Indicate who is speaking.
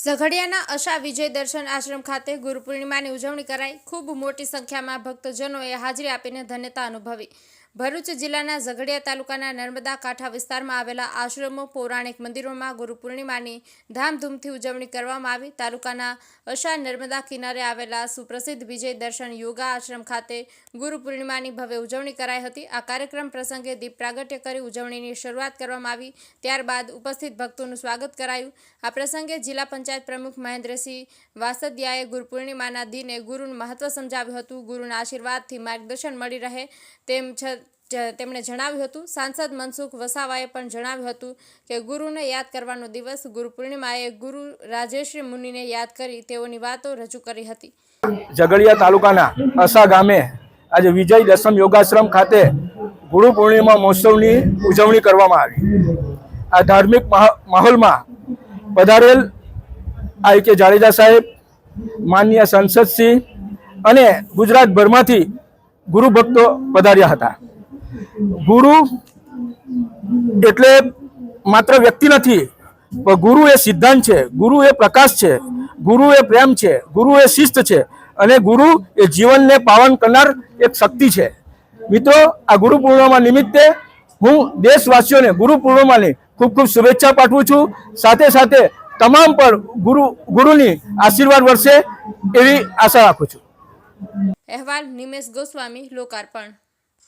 Speaker 1: ઝઘડિયાના અશા વિજય દર્શન આશ્રમ ખાતે ગુરુપૂર્ણિમાની ઉજવણી કરાઈ. ખૂબ મોટી સંખ્યામાં ભક્તજનોએ હાજરી આપીને ધન્યતા અનુભવી. ભરૂચ જિલ્લાના ઝઘડિયા તાલુકાના નર્મદા કાંઠા વિસ્તારમાં આવેલા આશ્રમો, પૌરાણિક મંદિરોમાં ગુરુપૂર્ણિમાની ધામધૂમથી ઉજવણી કરવામાં આવી. તાલુકાના અશા નર્મદા કિનારે આવેલા સુપ્રસિદ્ધ વિજય દર્શન યોગા આશ્રમ ખાતે ગુરુપૂર્ણિમાની ભવ્ય ઉજવણી કરાઈ હતી. આ કાર્યક્રમ પ્રસંગે દીપ પ્રાગટ્ય કરી ઉજવણીની શરૂઆત કરવામાં આવી. ત્યારબાદ ઉપસ્થિત ભક્તોનું સ્વાગત કરાયું. આ પ્રસંગે જિલ્લા પંચાયત પ્રમુખ મહેન્દ્રસિંહ વાસદિયાએ ગુરુ પૂર્ણિમાના દિને ગુરુનું મહત્વ સમજાવ્યું હતું. ગુરુના આશીર્વાદથી માર્ગદર્શન મળી રહે તેમ તેમણે જણાવ્યું હતું. સાંસદ મનસુખ વસાવાએ પણ જણાવ્યું હતું કે ગુરુને યાદ કરવાનો દિવસ ગુરુ પૂર્ણિમાએ ગુરુ રાજેશ્રી મુનિને યાદ કરી તેઓની વાતો રજૂ કરી હતી.
Speaker 2: ઝઘડિયા તાલુકાના અસા ગામે આજે વિજય દસમ યોગાશ્રમ ખાતે ગુરુ પૂર્ણિમા મહોત્સવની ઉજવણી કરવામાં આવી. આ ધાર્મિક માહોલમાં પધારેલ આઈ કે જાડેજા સાહેબ માન્ય સંસદસિંહ અને ગુજરાતભરમાંથી ગુરુ ભક્તો પધાર્યા હતા. ગુરુ એટલે માત્ર વ્યક્તિ નથી, પણ ગુરુ એ સિદ્ધાંત છે, ગુરુ એ પ્રકાશ છે, ગુરુ એ પ્રેમ છે, ગુરુ એ શિસ્ત છે અને ગુરુ એ જીવનને પાવન કરનાર એક શક્તિ છે. મિત્રો, આ ગુરુ પૂર્ણિમા નિમિત્તે હું દેશવાસીઓને ગુરુ પૂર્ણિમાની ખૂબ ખૂબ શુભેચ્છા પાઠવું છું. સાથે સાથે તમામ પર ગુરુ ગુરુની આશીર્વાદ વર્ષે એવી આશા રાખું છું.
Speaker 1: અહેવાલ નિમેશ ગોસ્વામી લોકાર્પણ.